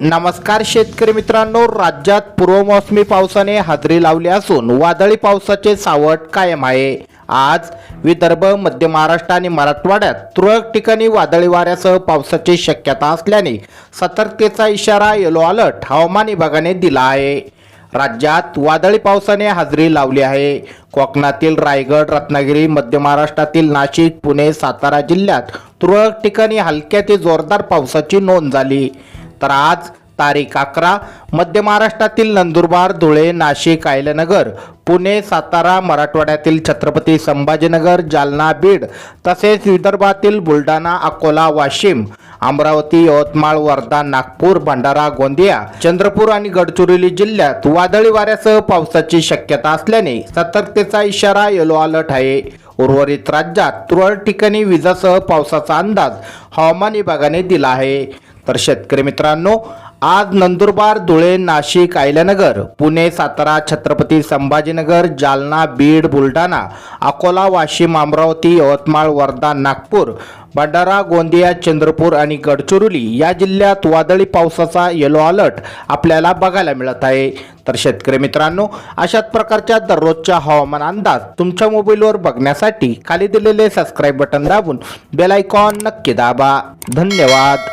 नमस्कार शेतकरी मित्रांनो राज्यात पूर्वमोसमी पावसाने हजेरी लावली असून वादळी पावसाचे सावट कायम आहे. आज विदर्भ मध्य महाराष्ट्र आणि मराठवाड्यात तुरळक ठिकाणी वादळी वाऱ्यासह पावसाची शक्यता असल्याने सतर्कतेचा इशारा येलो अलर्ट हवामान विभागाने दिला आहे. राज्यात वादळी पावसाने हजेरी लावली आहे. कोकणातील रायगड रत्नागिरी मध्य महाराष्ट्रातील नाशिक पुणे सातारा जिल्ह्यात तुरळक ठिकाणी हलक्या ते जोरदार पावसाची नोंद झाली. तर आज तारीख अकरा मध्य महाराष्ट्रातील नंदुरबार धुळे नाशिक आयलनगर पुणे सातारा मराठवाड्यातील छत्रपती संभाजीनगर जालना बीड तसेच विदर्भातील बुलढाणा अकोला वाशिम अमरावती यवतमाळ वर्धा नागपूर भंडारा गोंदिया चंद्रपूर आणि गडचिरोली जिल्ह्यात वादळी वाऱ्यासह पावसाची शक्यता असल्याने सतर्कतेचा इशारा येलो अलर्ट आहे. उर्वरित राज्यात तुरळक ठिकाणी विजासह पावसाचा अंदाज हवामान विभागाने दिला आहे. तर शेतकरी मित्रांनो आज नंदुरबार धुळे नाशिक आयल्यानगर पुणे सातारा छत्रपती संभाजीनगर जालना बीड बुलढाणा अकोला वाशिम अमरावती यवतमाळ वर्धा नागपूर भंडारा गोंदिया चंद्रपूर आणि गडचिरोली या जिल्ह्यात वादळी पावसाचा येलो अलर्ट आपल्याला बघायला मिळत आहे. तर शेतकरी मित्रांनो अशाच प्रकारच्या दररोजच्या हवामान अंदाज तुमच्या मोबाईलवर बघण्यासाठी खाली दिलेले सबस्क्राईब बटन दाबून बेल आयकॉन नक्की दाबा. धन्यवाद.